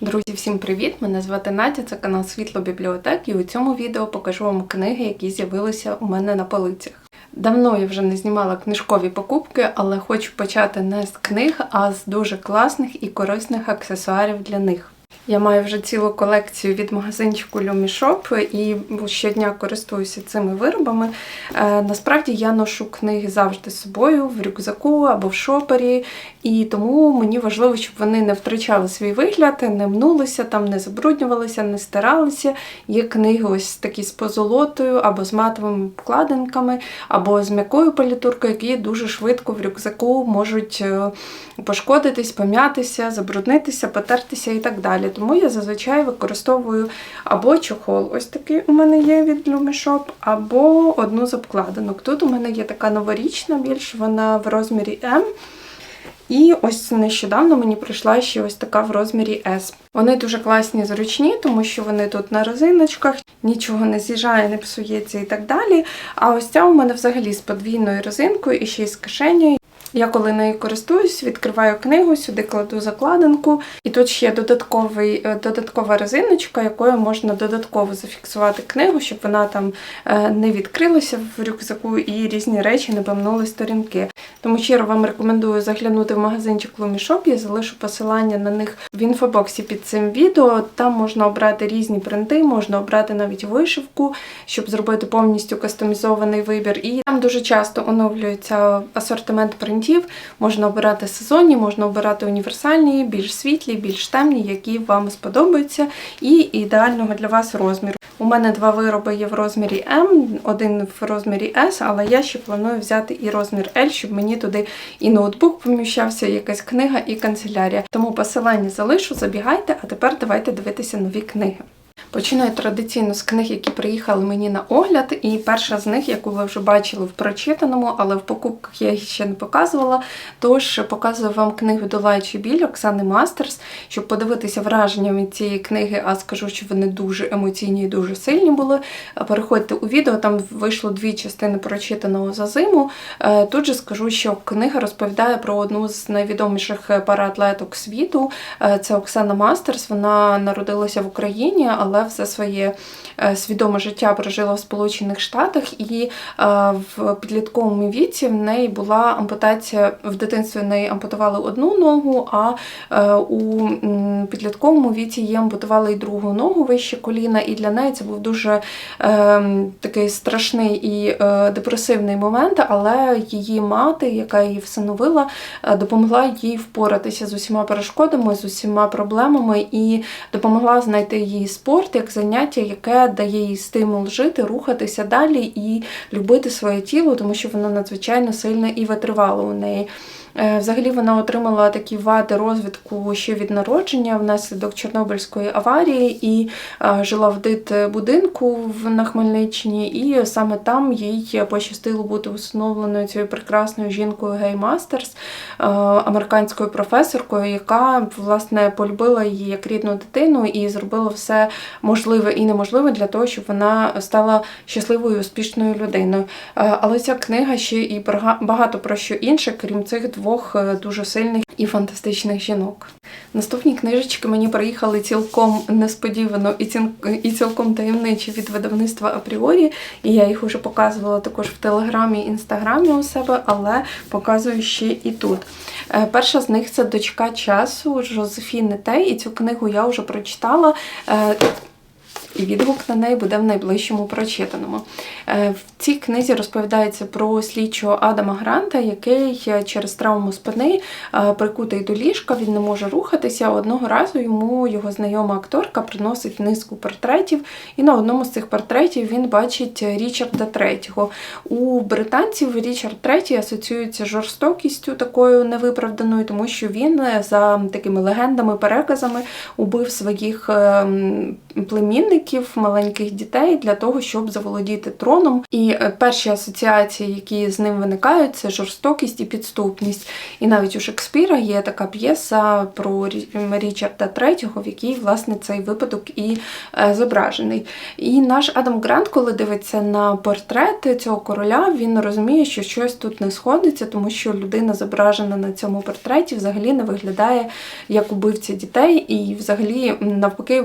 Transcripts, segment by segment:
Друзі, всім привіт! Мене звати Надя, це канал Світло Бібліотек, і у цьому відео покажу вам книги, які з'явилися у мене на полицях. Давно я вже не знімала книжкові покупки, але хочу почати не з книг, а з дуже класних і корисних аксесуарів для них. Я маю вже цілу колекцію від магазинчику Lumishop і щодня користуюся цими виробами. Е, насправді я ношу книги завжди з собою в рюкзаку або в шопері, і тому мені важливо, щоб вони не втрачали свій вигляд, не мнулися, там не забруднювалися, не стиралися. Є книги ось такі з позолотою, або з матовими вкладинками, або з м'якою палітуркою, які дуже швидко в рюкзаку можуть е, пошкодитись, пом'ятися, забруднитися, потертися і так далі. Тому я зазвичай використовую або чохол, ось такий у мене є від Lumishop, або одну з обкладинок. Тут у мене є така новорічна, більш вона в розмірі М. І ось нещодавно мені прийшла ще ось така в розмірі S. Вони дуже класні, зручні, тому що вони тут на резиночках, нічого не з'їжджає, не псується і так далі. А ось ця у мене взагалі з подвійною резинкою і ще й з кишенею. Я коли нею користуюсь, відкриваю книгу, сюди кладу закладинку, і тут ще додатковий, е, додаткова резиночка, якою можна додатково зафіксувати книгу, щоб вона там е, не відкрилася в рюкзаку і різні речі не помнули сторінки. Тому щиро вам рекомендую заглянути в магазинчик Lumishop, я залишу посилання на них в інфобоксі під цим відео. Там можна обрати різні принти, можна обрати навіть вишивку, щоб зробити повністю кастомізований вибір. І там дуже часто оновлюється асортимент принтів. Можна обирати сезонні, можна обирати універсальні, більш світлі, більш темні, які вам сподобаються, і ідеального для вас розміру. У мене два вироби є в розмірі М, один в розмірі S, але я ще планую взяти і розмір L, щоб мені туди і ноутбук поміщався, і якась книга, і канцелярія. Тому посилання залишу, забігайте, а тепер давайте дивитися нові книги. Почну я традиційно з книг, які приїхали мені на огляд. І перша з них, яку ви вже бачили в прочитаному, але в покупках я їх ще не показувала. Тож показую вам книгу Долаючий біль Оксани Мастерс, щоб подивитися враження від цієї книги, а скажу, що вони дуже емоційні і дуже сильні були. Переходьте у відео, там вийшло дві частини прочитаного за зиму. Е, тут же скажу, що книга розповідає про одну з найвідоміших параатлеток світу. Е, це Оксана Мастерс. Вона народилася в Україні, але все своє е, свідоме життя прожила в Сполучених Штатах, і в підлітковому віці в неї була ампутація в дитинстві в неї ампутували одну ногу, а у підлітковому віці її ампутували і другу ногу вище коліна, і для неї це був дуже е, такий страшний і е, депресивний момент, але її мати, яка її всиновила, допомогла їй впоратися з усіма перешкодами, з усіма проблемами і допомогла знайти їй спорт як заняття, яке дає їй стимул жити, рухатися далі і любити своє тіло, тому що воно надзвичайно сильне і витривало у неї. Взагалі вона отримала такі вади розвитку ще від народження внаслідок Чорнобильської аварії і жила в дитбудинку на Хмельниччині, і саме там їй пощастило бути усиновленою цією прекрасною жінкою Гей Мастерс, американською професоркою, яка власне полюбила її як рідну дитину і зробила все можливе і неможливе для того, щоб вона стала щасливою успішною людиною. Але ця книга ще і багато про що інше, крім цих двох двох е, дуже сильних і фантастичних жінок. Наступні книжечки мені приїхали цілком несподівано і і цілком таємничі від видавництва Апріорі. І я їх вже показувала також в Телеграмі і Інстаграмі у себе, але показую ще і тут. Е, перша з них це дочка часу Жозефіни Тей, і цю книгу я вже прочитала. Е, і відгук на неї буде в найближчому прочитаному. Е, в цій книзі розповідається про слідчого Адама Гранта, який через травму спини е, прикутий до ліжка, він не може рухатися. Одного разу йому його знайома акторка приносить низку портретів, і на одному з цих портретів він бачить Річарда Третього. У британців Річард Третій асоціюється з жорстокістю такою невиправданою, тому що він за такими легендами, переказами убив своїх ем, племінників маленьких дітей для того, щоб заволодіти троном. І е, перші асоціації, які з ним виникають, це жорстокість і підступність. І навіть у Шекспіра є така п'єса про Річарда III, в якій власне цей випадок і е, зображений. І наш Адам Грант, коли дивиться на портрет цього короля, він розуміє, що щось тут не сходиться, тому що людина зображена на цьому портреті взагалі не виглядає як убивця дітей, і взагалі навпаки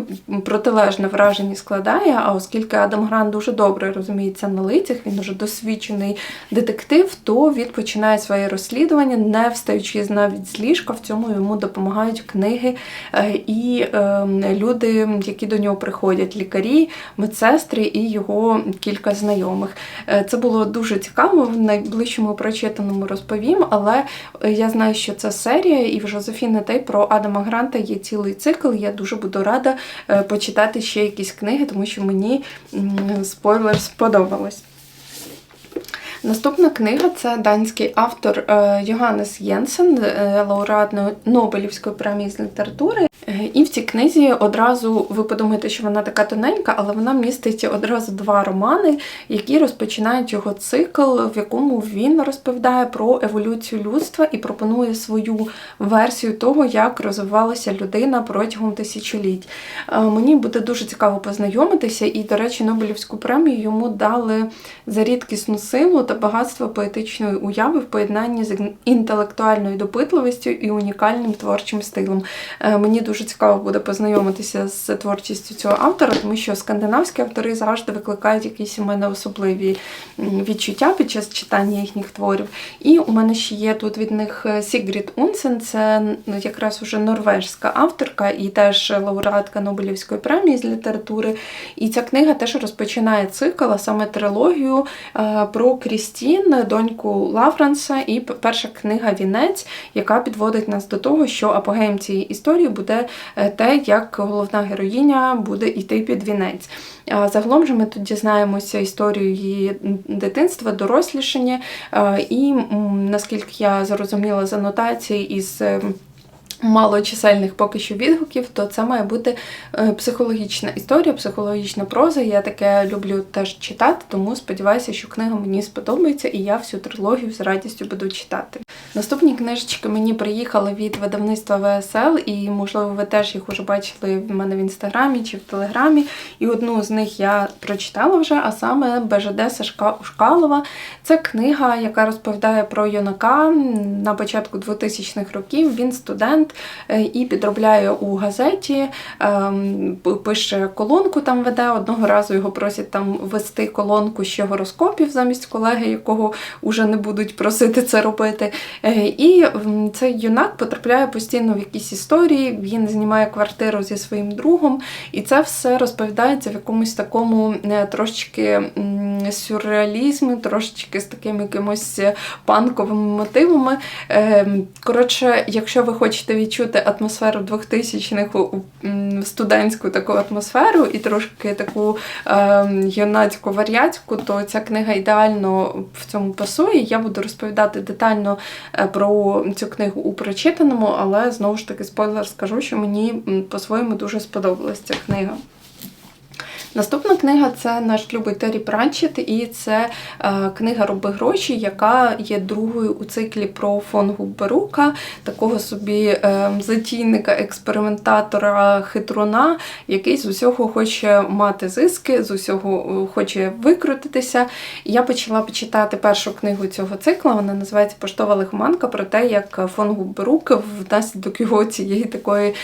протилежне враження складає. А оскільки Адам Грант дуже добре розуміється на лицях, він дуже досвідчений детектив, то він починає своє розслідування, не встаючи навіть з ліжка. В цьому йому допомагають книги е, і е, люди, які до нього приходять, лікарі, медсестри і його кілька знайомих. Е, Це було дуже цікаво. В найближчому прочитаному розповім, але е, я знаю, що це серія, і в Жозефіни Тей про Адама Гранта є цілий цикл. Я дуже буду рада е, почитати ще якісь книги, тому що мені спойлер сподобалось. Наступна книга це данський автор е, Йоганнес Єнсен, е, лауреат Нобелівської премії з літератури. Е, І в цій книзі одразу ви подумаєте, що вона така тоненька, але вона містить одразу два романи, які розпочинають його цикл, в якому він розповідає про еволюцію людства і пропонує свою версію того, як розвивалася людина протягом тисячоліть. Мені буде дуже цікаво познайомитися, і, до речі, Нобелівську премію йому дали за рідкісну силу та багатство поетичної уяви в поєднанні з інтелектуальною допитливістю і унікальним творчим стилем. Е, Мені дуже цікаво буде познайомитися з творчістю цього автора, тому що скандинавські автори завжди викликають якісь у мене особливі відчуття під час читання їхніх творів. І у мене ще є тут від них е, Сігрід Унсен, це якраз уже норвежська авторка і теж лауреатка Нобелівської премії з літератури. І ця книга теж розпочинає цикл, а саме трилогію е, про Крістін, доньку Лавренса, і перша книга Вінець, яка підводить нас до того, що апогеєм цієї історії буде е, те, як головна героїня буде йти під вінець. Загалом же ми тут дізнаємося історію її дитинства, дорослішання, е, і наскільки я зрозуміла з анотації із. Е, Малочисельних поки що відгуків, то це має бути е, психологічна історія, психологічна проза. Я таке люблю теж читати, тому сподіваюся, що книга мені сподобається, і я всю трилогію з радістю буду читати. Наступні книжечки мені приїхали від видавництва ВСЛ, і можливо ви теж їх уже бачили в мене в інстаграмі чи в телеграмі. І одну з них я прочитала вже, а саме БЖД Сашка Ушкалова. Це книга, яка розповідає про юнака на початку 2000-х років. Він студент е, і підробляє у газеті, ем, пише колонку, там веде. Одного разу його просять там вести колонку ще гороскопів замість колеги, якого вже не будуть просити це робити. Е, І цей юнак потрапляє постійно в якісь історії. Він знімає квартиру зі своїм другом, і це все розповідається в якомусь такому е, трошечки сюрреалізмі, трошечки з такими якимось панковими мотивами. Е, Коротше, якщо ви хочете відчути атмосферу 2000-х, у- у, студентську таку атмосферу і трошки таку юнацьку вар'яцьку, то ця книга ідеально в цьому пасує. Я буду розповідати детально про цю книгу у прочитаному, але знову ж таки спойлер скажу, що мені по-своєму дуже сподобалась ця книга. Наступна книга це наш любий Террі Пратчет, і це е, книга Роби гроші, яка є другою у циклі про фон Губерука, такого собі е, затійника, експериментатора, хитруна, який з усього хоче мати зиски, з усього е, хоче викрутитися. Я почала почитати першу книгу цього цикла. Вона називається Поштова лихоманка про те, як фон Губерук внаслідок його цієї такої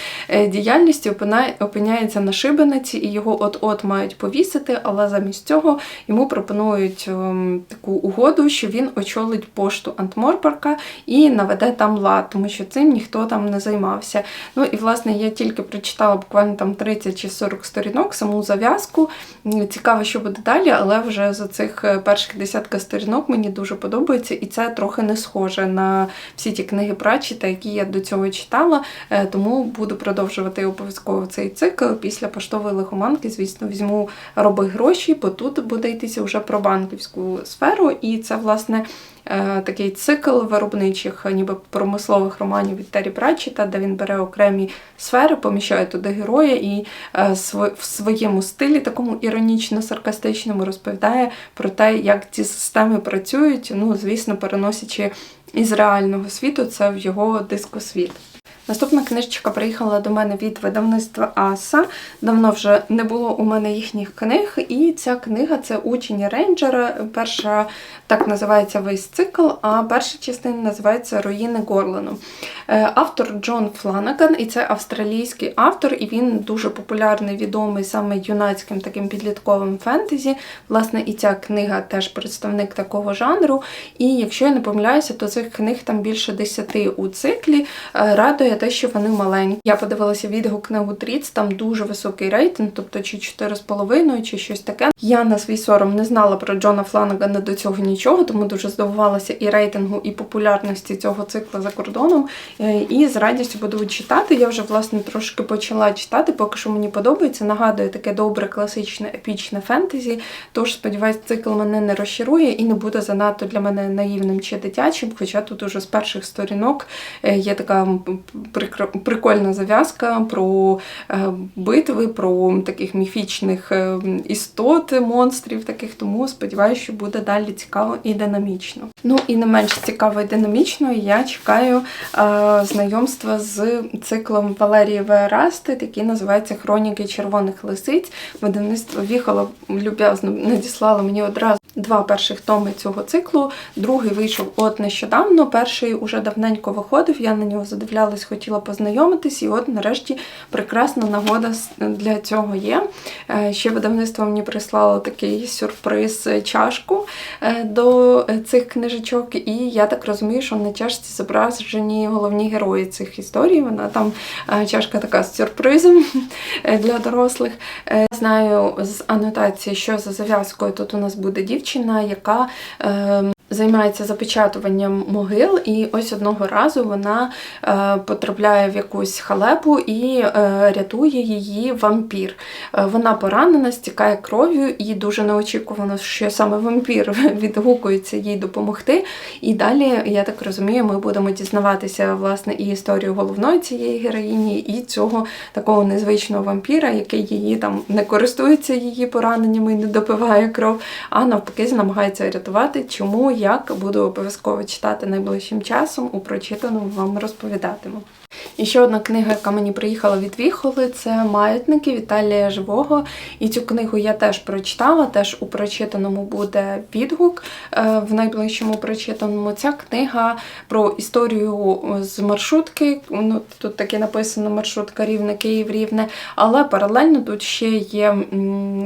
діяльності опиняється на шибениці, і його от-от мають повісити, але замість цього йому пропонують ем, таку угоду, що він очолить пошту Антморпорка і наведе там лад, тому що цим ніхто там не займався. Ну і власне я тільки прочитала буквально там 30 чи 40 сторінок, саму зав'язку. Цікаво, що буде далі, але вже за цих е, перших десятка сторінок мені дуже подобається, і це трохи не схоже на всі ті книги Пратчета, які я до цього читала. Е, Тому буду продовжувати обов'язково цей цикл. Після поштової лихоманки, звісно, візьму візьму роби гроші, бо тут буде йтися вже про банківську сферу, і це, власне, е, такий цикл виробничих, ніби промислових романів від Террі Пратчета, де він бере окремі сфери, поміщає туди героя і е, в своєму стилі, такому іронічно-саркастичному, розповідає про те, як ці системи працюють, ну, звісно, переносячи із реального світу це в його дискосвіт. Наступна книжечка приїхала до мене від видавництва Аса. Давно вже не було у мене їхніх книг, і ця книга це учень рейнджера. Перша так називається весь цикл, а перша частина називається Руїни Горлену. Е, автор Джон Фланаган, і це австралійський автор, і він дуже популярний, відомий саме юнацьким таким підлітковим фентезі. Власне, і ця книга теж представник такого жанру. І якщо я не помиляюся, то цих книг там більше десяти у циклі. Е, радує те, що вони маленькі. Я подивилася відгук на Goodreads, там дуже високий рейтинг, тобто чи 4,5, чи щось таке. Я на свій сором не знала про Джона Фланагана до цього нічого, тому дуже здивувалася і рейтингу, і популярності цього цикла за кордоном. Е, і з радістю буду читати. Я вже власне трошки почала читати, поки що мені подобається. Нагадує таке добре, класичне, епічне фентезі. Тож, сподіваюсь, цикл мене не розчарує і не буде занадто для мене наївним чи дитячим. Хоча тут уже з перших сторінок е, є така прикольна зав'язка про е, битви, про таких міфічних е, істот, монстрів таких, тому сподіваюся, що буде далі цікаво і динамічно. Ну і не менш цікаво і динамічно, я чекаю е, знайомства з циклом Валерії Верасти, який називається Хроніки червоних лисиць. Видавництво Віхола люб'язно надіслало мені одразу два перших томи цього циклу. Другий вийшов от нещодавно. Перший уже давненько виходив. Я на нього задивлялась, хотіла познайомитись, і от нарешті прекрасна нагода для цього є. Е, ще видавництво мені прислало такий сюрприз чашку е, до цих книжечок, і я так розумію, що на чашці зображені головні герої цих історій. Вона там е, чашка така з сюрпризом для дорослих. Знаю з анотації, що за зав'язкою тут у нас буде дівчина, яка е, Займається запечатуванням могил, і ось одного разу вона е, потрапляє в якусь халепу і е, рятує її вампір. Е, вона поранена, стікає кров'ю, і дуже неочікувано, що саме вампір відгукується їй допомогти. І далі, я так розумію, ми будемо дізнаватися власне і історію головної цієї героїні, і цього такого незвичного вампіра, який її там не користується її пораненнями і не допиває кров, а навпаки, намагається рятувати. Чому? Як буду обов'язково читати найближчим часом, у прочитаному вам розповідатиму. І ще одна книга, яка мені приїхала від Віхоли, це Маятники Віталія Живого. І цю книгу я теж прочитала, теж у прочитаному буде відгук е, в найближчому прочитаному. Ця книга про історію з маршрутки. Ну, Тут таке написано маршрутка Рівне, Київ Рівне, але паралельно тут ще є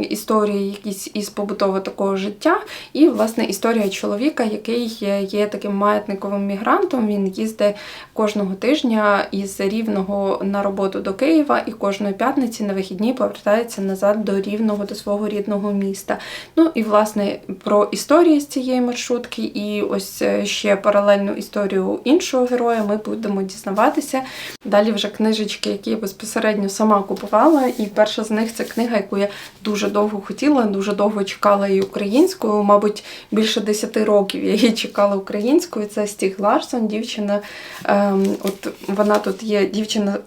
історії якісь із побутового такого життя. І, власне, історія чоловіка, який є таким маятниковим мігрантом. Він їздить кожного тижня із Рівного на роботу до Києва і кожної п'ятниці на вихідні повертається назад до Рівного, до свого рідного міста. Ну і власне про історії з цієї маршрутки, і ось е, ще паралельну історію іншого героя ми будемо дізнаватися. Далі вже книжечки, які я безпосередньо сама купувала. І перша з них це книга, яку я дуже довго хотіла, дуже довго чекала її українською. Мабуть, більше 10 років я її чекала українською. Це Стіг Ларсон, дівчина. Ем, от вона тут є дівчина,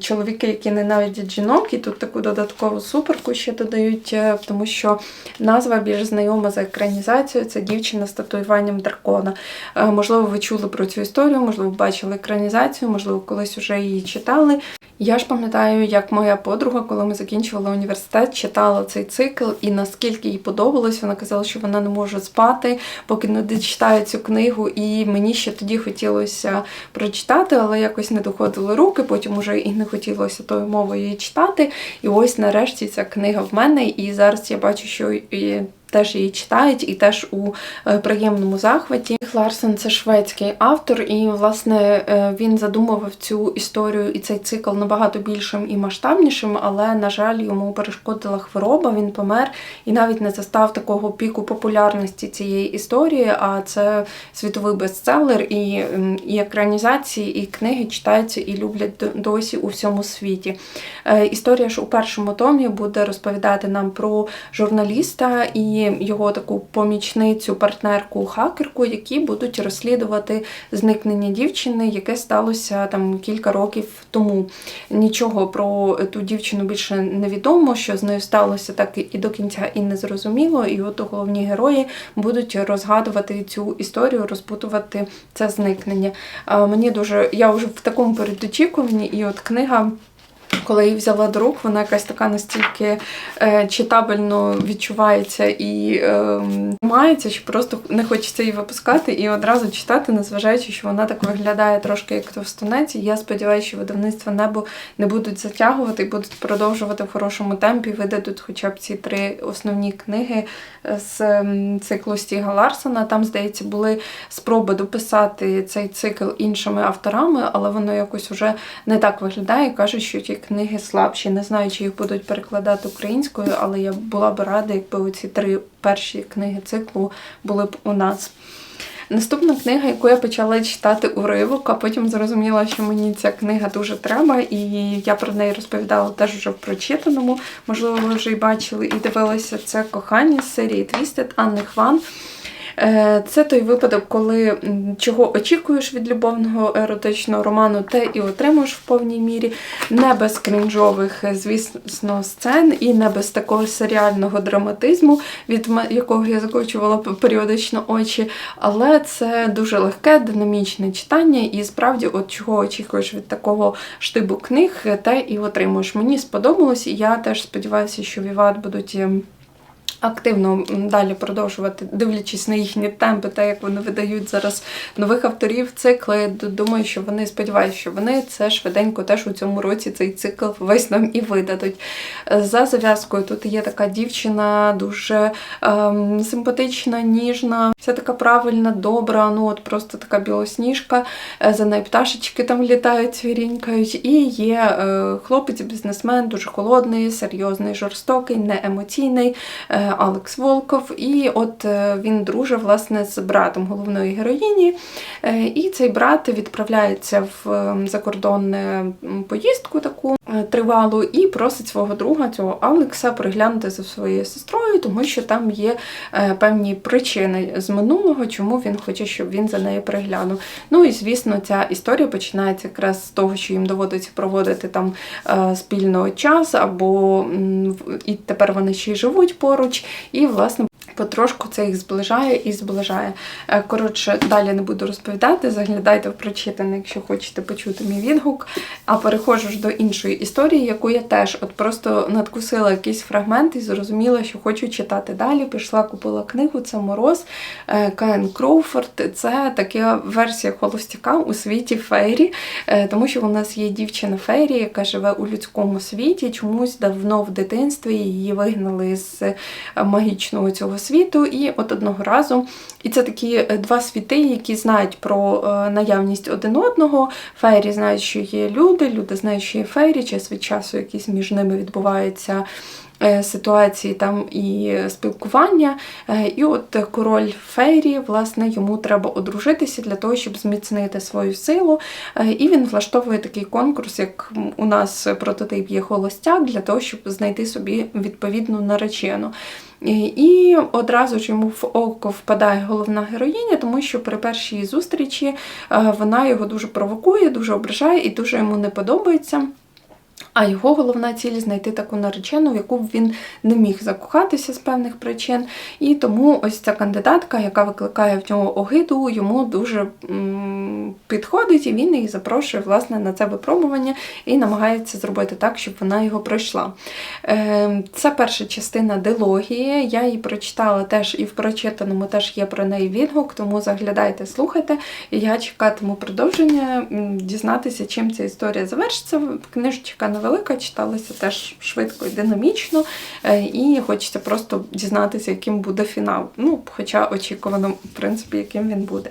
чоловіки, які ненавидять жінок, і тут таку додаткову суперку ще додають, е, тому що назва більш знайома за екранізацією це дівчина з татуюванням дракона. Е, можливо, ви чули про цю історію, можливо, бачили екранізацію, можливо, колись вже її читали. Я ж пам'ятаю, як моя подруга, коли ми закінчували університет, читала цей цикл, і наскільки їй подобалось, вона казала, що вона не може спати, поки не дочитає цю книгу. І мені ще тоді хотілося прочитати, але якось не доходили руки, потім уже і не хотілося тою мовою читати. І ось нарешті ця книга в мене. І зараз я бачу, що і теж її читають і теж у е, приємному захваті. Ларсен це шведський автор, і власне е, він задумував цю історію і цей цикл набагато більшим і масштабнішим, але, на жаль, йому перешкодила хвороба, він помер і навіть не застав такого піку популярності цієї історії. А це світовий бестселер, і, і екранізації, і книги читаються і люблять досі у всьому світі. Е, Історія ж у першому томі буде розповідати нам про журналіста його таку помічницю, партнерку, хакерку, які будуть розслідувати зникнення дівчини, яке сталося там кілька років тому. Нічого про ту дівчину більше не відомо, що з нею сталося, так і до кінця і не зрозуміло. І от головні герої будуть розгадувати цю історію, розпутувати це зникнення. Мені дуже я вже в такому передочікуванні, і от книга. Коли її взяла до рук, вона якась така настільки е, читабельно відчувається і е, мається, що просто не хочеться її випускати і одразу читати, незважаючи, що вона так виглядає трошки як товстунець. І я сподіваюся, що видавництва небо не будуть затягувати і будуть продовжувати в хорошому темпі. Видадуть хоча б ці три основні книги з ем, циклу Стіга Ларсона. Там, здається, були спроби дописати цей цикл іншими авторами, але воно якось уже не так виглядає. Кажуть, що ті книги слабші. Не знаю, чи їх будуть перекладати українською, але я була б рада, якби оці три перші книги циклу були б у нас. Наступна книга, яку я почала читати уривок, а потім зрозуміла, що мені ця книга дуже треба, і я про неї розповідала теж вже в прочитаному. Можливо, ви вже й бачили і дивилися це кохання з серії Твістед Анни Хван. Е, Це той випадок, коли чого очікуєш від любовного еротичного роману, те і отримуєш в повній мірі, не без крінжових, е, звісно, сцен, і не без такого серіального драматизму, від якого я закочувала періодично очі. Але це дуже легке, динамічне читання, і справді, от чого очікуєш від такого штибу книг, е, те і отримуєш. Мені сподобалось, і я теж сподіваюся, що Віват будуть. Активно далі продовжувати, дивлячись на їхні темпи, та як вони видають зараз нових авторів цикли. Думаю, що вони сподіваюся, що вони це швиденько теж у цьому році цей цикл весь нам і видадуть. Е, За зав'язкою тут є така дівчина, дуже ем, симпатична, ніжна, вся така правильна, добра, ну от просто така білосніжка. Е, За нею пташечки там літають, цвірінькають. І є е, хлопець-бізнесмен, дуже холодний, серйозний, жорстокий, неемоційний. е, Алекс Волков, і от е, він дружить власне з братом головної героїні. Е, І цей брат відправляється в е, закордонну поїздку таку тривалу і просить свого друга, цього Алекса, приглянути за своєю сестрою, тому що там є певні причини з минулого, чому він хоче, щоб він за нею приглянув. Ну і звісно, ця історія починається якраз з того, що їм доводиться проводити там спільно час, або і тепер вони ще й живуть поруч, і власне. Потрошку це їх зближає і зближає. Е, Коротше, далі не буду розповідати. Заглядайте в прочитане, якщо хочете почути мій відгук. А переходжу ж до іншої історії, яку я теж от просто надкусила якийсь фрагмент і зрозуміла, що хочу читати далі. Пішла, купила книгу. Це Мороз е, Кен Кроуфорд. Це така версія холостяка у світі Фейрі, е, тому що у нас є дівчина Фейрі, яка живе у людському світі. Чомусь давно в дитинстві її вигнали з магічного цього світу. І от одного разу, і це такі е, два світи, які знають про е, наявність один одного. Фейрі знають, що є люди, люди знають, що є фейрі, час від часу якісь між ними відбуваються. Е, Ситуації там і спілкування, Е, і от король Фейрі, власне, йому треба одружитися для того, щоб зміцнити свою силу. Е, І він влаштовує такий конкурс, як у нас прототип є холостяк, для того, щоб знайти собі відповідну наречену. І одразу ж йому в око впадає головна героїня, тому що при першій зустрічі вона його дуже провокує, дуже ображає і дуже йому не подобається. А його головна ціль знайти таку наречену, в яку б він не міг закохатися з певних причин. І тому ось ця кандидатка, яка викликає в нього огиду, йому дуже підходить, і він її запрошує власне на це випробування і намагається зробити так, щоб вона його пройшла. Е, Це перша частина дилогії. Я її прочитала теж і в прочитаному теж є про неї відгук, тому заглядайте, слухайте. І я чекатиму продовження, дізнатися, чим ця історія завершиться. Книжечка невелика, читалася теж швидко і динамічно, е, і хочеться просто дізнатися, яким буде фінал. Ну, хоча очікувано, в принципі, яким він буде.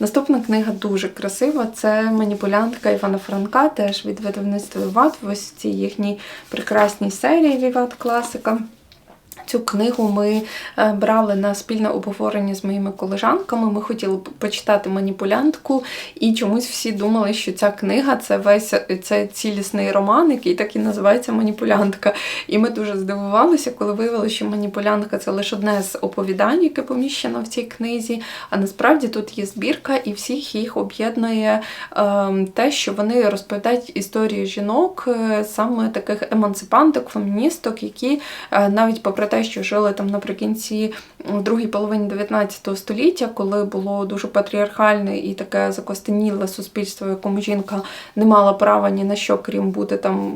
Наступна книга дуже красива. Це маніпулянтка Івана Франка, теж від видавництва Віват, в ось цій їхній прекрасній серії Віват Класика. Цю книгу ми е, брали на спільне обговорення з моїми колежанками. Ми хотіли почитати маніпулянтку, і чомусь всі думали, що ця книга це весь це цілісний роман, який так і називається Маніпулянтка. І ми дуже здивувалися, коли виявилося, що маніпулянтка це лише одне з оповідань, яке поміщено в цій книзі. А насправді тут є збірка, і всіх їх об'єднує е, те, що вони розповідають історії жінок, е, саме таких емансипанток, феміністок, які е, навіть попри те, що жили там наприкінці другій половині 19 століття, коли було дуже патріархальне і таке закостеніле суспільство, в якому жінка не мала права ні на що, крім бути там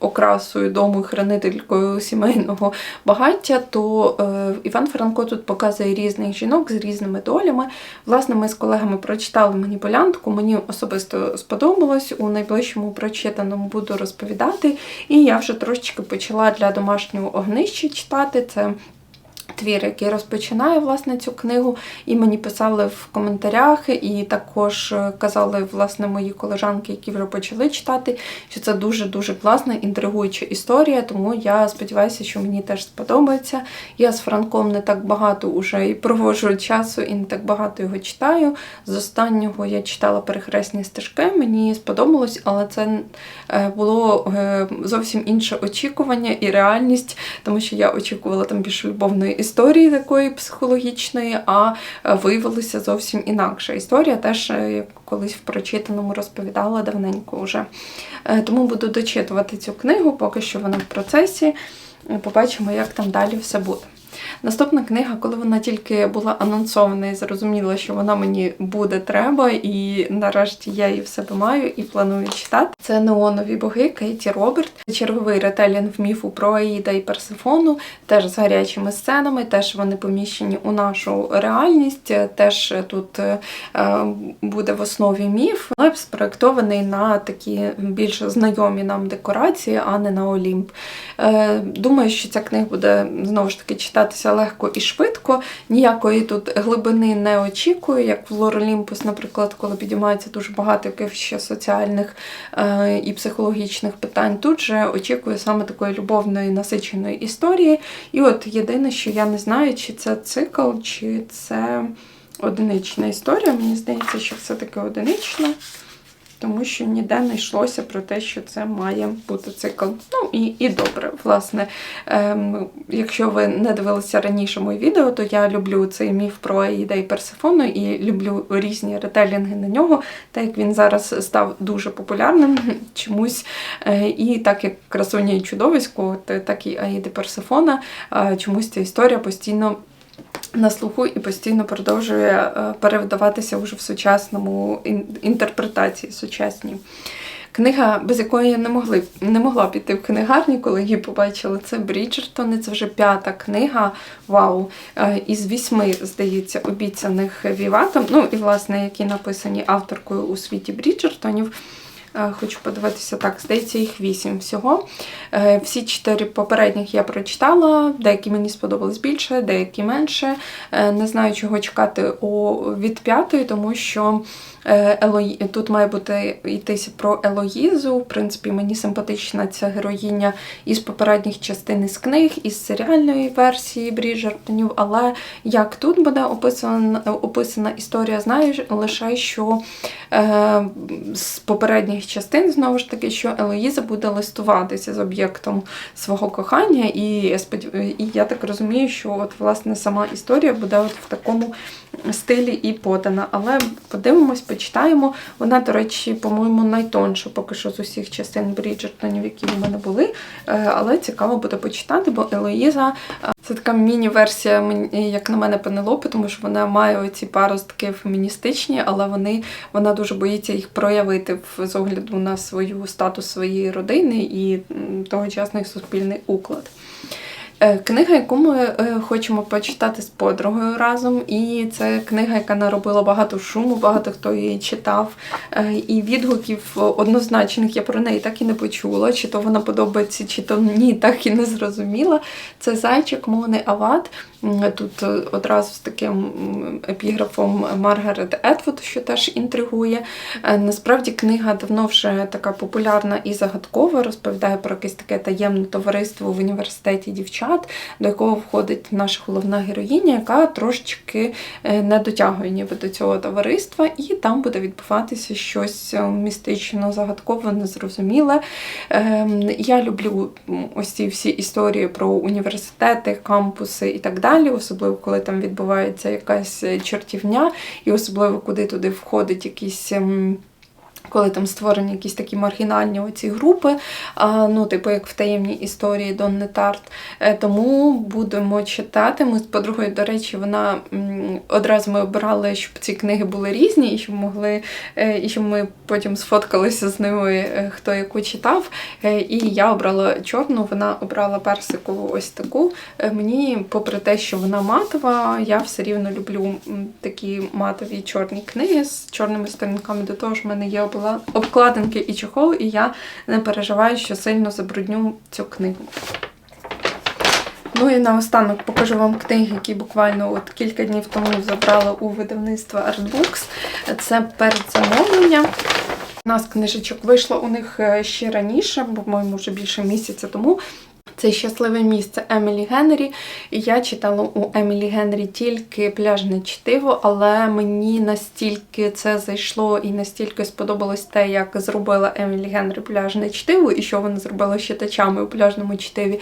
окрасою дому і хранителькою сімейного багаття, то е, Іван Франко тут показує різних жінок з різними долями. Власне, ми з колегами прочитали маніпулянтку. Мені особисто сподобалось. У найближчому прочитаному буду розповідати. І я вже трошечки почала для домашнього огнища читати. Це твір, який розпочинає власне цю книгу, і мені писали в коментарях, і також е, казали власне мої колежанки, які вже почали читати, що це дуже-дуже класна, інтригуюча історія. Тому я сподіваюся, що мені теж сподобається. Я з Франком не так багато уже і проводжу часу, і не так багато його читаю. З останнього я читала перехресні стежки, мені сподобалось, але це е, було е, зовсім інше очікування і реальність, тому що я очікувала там більше любовної історії такої психологічної, а е, виявилося зовсім інакше. Історія теж е, колись в прочитаному розповідала давненько вже. Е, тому буду дочитувати цю книгу, поки що вона в процесі. Побачимо, як там далі все буде. Наступна книга, коли вона тільки була анонсована і зрозуміла, що вона мені буде треба, і нарешті я її в себе маю і планую читати. Це Неонові боги Кейті Роберт. Черговий ретелінг міфу про Аїда і Персифону, теж з гарячими сценами, теж вони поміщені у нашу реальність. Теж тут е, буде в основі міф, але спроектований на такі більш знайомі нам декорації, а не на Олімп. Е, думаю, що ця книга буде знову ж таки читатися легко і швидко. Ніякої тут глибини не очікую, як в Лоролімпус, наприклад, коли підіймається дуже багато якихось ще соціальних е, і психологічних питань. Тут же очікую саме такої любовної насиченої історії. І от єдине, що я не знаю, чи це цикл, чи це одинична історія. Мені здається, що все-таки одинична тому що ніде не йшлося про те, що це має бути цикл. Ну і і добре. Власне, ем, якщо ви не дивилися раніше моє відео, то я люблю цей міф про Аїда і Персифону і люблю різні ретелінги на нього, так як він зараз став дуже популярним чомусь. Е, і так як красуня і чудовисько, так і Аїда Персифона, е, чомусь ця історія постійно на слуху і постійно продовжує е, перевидаватися вже в сучасному інтерпретації сучасній. Книга, без якої я не могли, не могла піти в книгарні, коли її побачила, це Бріджертони. Це вже п'ята книга. Вау! Е, із вісьми, здається, обіцяних Віватом. Ну і, власне, які написані авторкою у світі Бріджертонів. Е, хочу подивитися так, здається, їх вісім всього. Е, всі чотири попередніх я прочитала, деякі мені сподобались більше, деякі менше. Е, не знаю, чого чекати від п'ятої, тому що Тут має бути йтися про Елоїзу. В принципі, мені симпатична ця героїня із попередніх частин із книг, із серіальної версії Бріджертонів. Але як тут буде описана описана історія, знаю лише, що з попередніх частин, знову ж таки, що Елоїза буде листуватися з об'єктом свого кохання, і і я так розумію, що от, власне, сама історія буде от в такому стилі і подана. Але подивимось, почитаємо. Вона, до речі, по-моєму, найтонша поки що з усіх частин Бріджертонів, які в мене були. Е, але цікаво буде почитати, бо Елоїза це така міні-версія, як на мене, Пенелопи, тому що вона має оці паростки феміністичні, але вони, вона дуже боїться їх проявити з огляду на свою статус своєї родини і тогочасний суспільний уклад. Е, Книга, яку ми е, хочемо почитати з подругою разом, і це книга, яка наробила багато шуму, багато хто її читав. Е, І відгуків однозначних я про неї так і не почула. Чи то вона подобається, чи то ні, так і не зрозуміла. Це зайчик Мони Ават. Тут е, одразу з таким епіграфом Маргарет Етвуд, що теж інтригує. Е, Насправді книга давно вже така популярна і загадкова, розповідає про якесь таке таємне товариство в університеті дівчат, до якого входить наша головна героїня, яка трошечки е, не дотягує ніби до цього товариства, і там буде відбуватися щось містично загадкове, незрозуміле. Ем, Я люблю ось ці всі історії про університети, кампуси і так далі, особливо коли там відбувається якась е, чортівня, і особливо куди туди входить якісь. Коли там створені якісь такі маргінальні оці групи, ну, типу як в таємній історії Донни Тарт. Е, Тому будемо читати. Ми з подругою, до речі, вона одразу ми обирали, щоб ці книги були різні, і щоб могли, е, і щоб ми потім сфоткалися з ними, е, хто яку читав. І я обрала чорну, вона обрала персикову ось таку. Мені, попри те, що вона матова, я все рівно люблю такі матові чорні книги з чорними сторінками. До того ж, в мене є обла- обкладинки і чохол, і я не переживаю, що сильно забрудню цю книгу. Ну і наостанок покажу вам книги, які буквально от кілька днів тому забрала у видавництво Artbooks. Це передзамовлення. У нас книжечок вийшло у них е, ще раніше, по-моєму, вже більше місяця тому. Це щасливе місце Емілі Генрі. І я читала у Емілі Генрі тільки пляжне чтиво, але мені настільки це зайшло і настільки сподобалось те, як зробила Емілі Генрі пляжне чтиво, і що вона зробила з читачами у пляжному чтиві,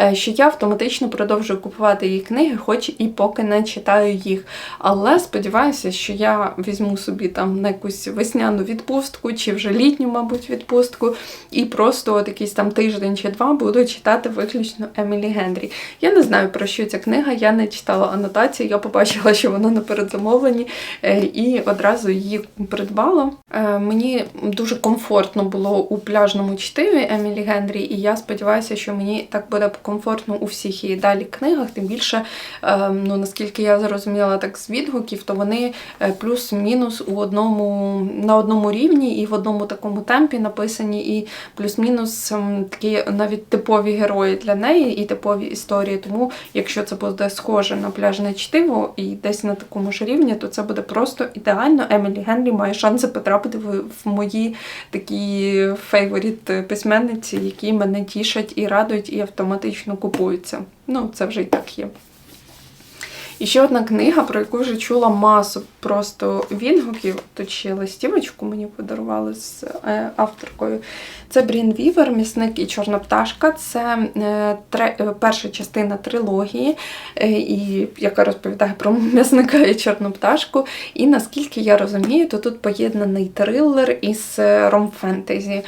е, що я автоматично продовжую купувати її книги, хоч і поки не читаю їх. Але сподіваюся, що я візьму собі там на якусь весняну відпустку, чи вже літню, мабуть, відпустку, і просто от якийсь там тиждень чи два буду читати виключно Емілі Генрі. Я не знаю про що ця книга, я не читала анотацію, я побачила, що вона на передзамовленні, е, і одразу її придбала. Е, Мені дуже комфортно було у пляжному чтиві Емілі Генрі, і я сподіваюся, що мені так буде комфортно у всіх її далі книгах. Тим більше, е, ну наскільки я зрозуміла так з відгуків, то вони плюс-мінус у одному на одному рівні і в одному такому темпі написані, і плюс-мінус ем, такі навіть типові герої для неї і типові історії. Тому, якщо це буде схоже на пляжне чтиво і десь на такому ж рівні, то це буде просто ідеально. Емілі Генрі має шанси потрапити в, мої такі фейворіт письменниці, які мене тішать і радують, і автоматично купуються. Ну, це вже і так є. І ще одна книга, про яку вже чула масу просто відгуків. Тут ще листівочку мені подарували з е, авторкою. Це Брін Вівер, Місник і Чорна пташка. Це е, е, перша частина трилогії, і, яка розповідає про м'ясника і чорну пташку. І наскільки я розумію, то тут поєднаний трилер із ром-фентезі.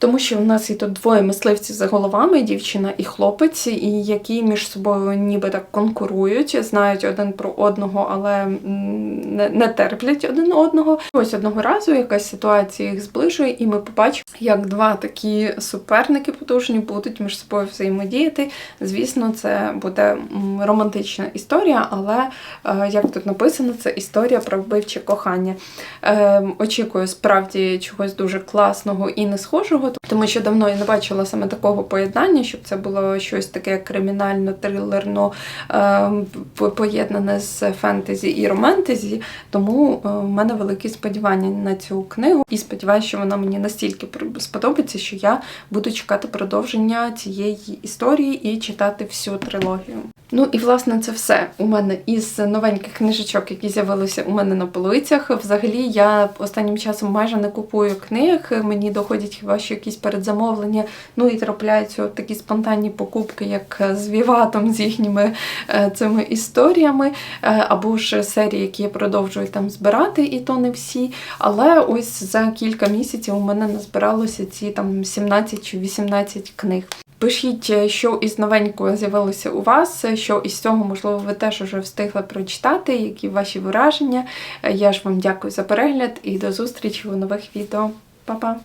Тому що в нас є тут двоє мисливців за головами, дівчина і хлопець, і які між собою ніби так конкурують, знають один про одного, але не, не терплять один одного. Ось одного разу якась ситуація їх зближує, і ми побачимо, як два такі суперники потужні будуть між собою взаємодіяти. Звісно, це буде романтична історія, але е, як тут написано, це історія про вбивче кохання. Е, Очікую справді чогось дуже класного і не схожого, тому що давно я не бачила саме такого поєднання, щоб це було щось таке кримінально-трилерно е, поєднане з фентезі і романтезі. Тому е, в мене великі сподівання на цю книгу, і сподіваюся, що вона мені настільки сподобається, що я буду чекати продовження цієї історії і читати всю трилогію. Ну і власне це все у мене із новеньких книжечок, які з'явилися у мене на полицях. Взагалі я останнім часом майже не купую книг. Мені доходять хіба що якісь передзамовлення. Ну і трапляються такі спонтанні покупки, як з Віватом, з їхніми е, цими історіями, е, або ж серії, які я продовжую там збирати, і то не всі. Але ось за кілька місяців у мене назбиралося ці там 17 чи 18 книг. Пишіть, е, що із новенького з'явилося у вас, е, що із цього, можливо, ви теж уже встигли прочитати, які ваші враження. Е, Я ж вам дякую за перегляд і до зустрічі у нових відео. Па-па!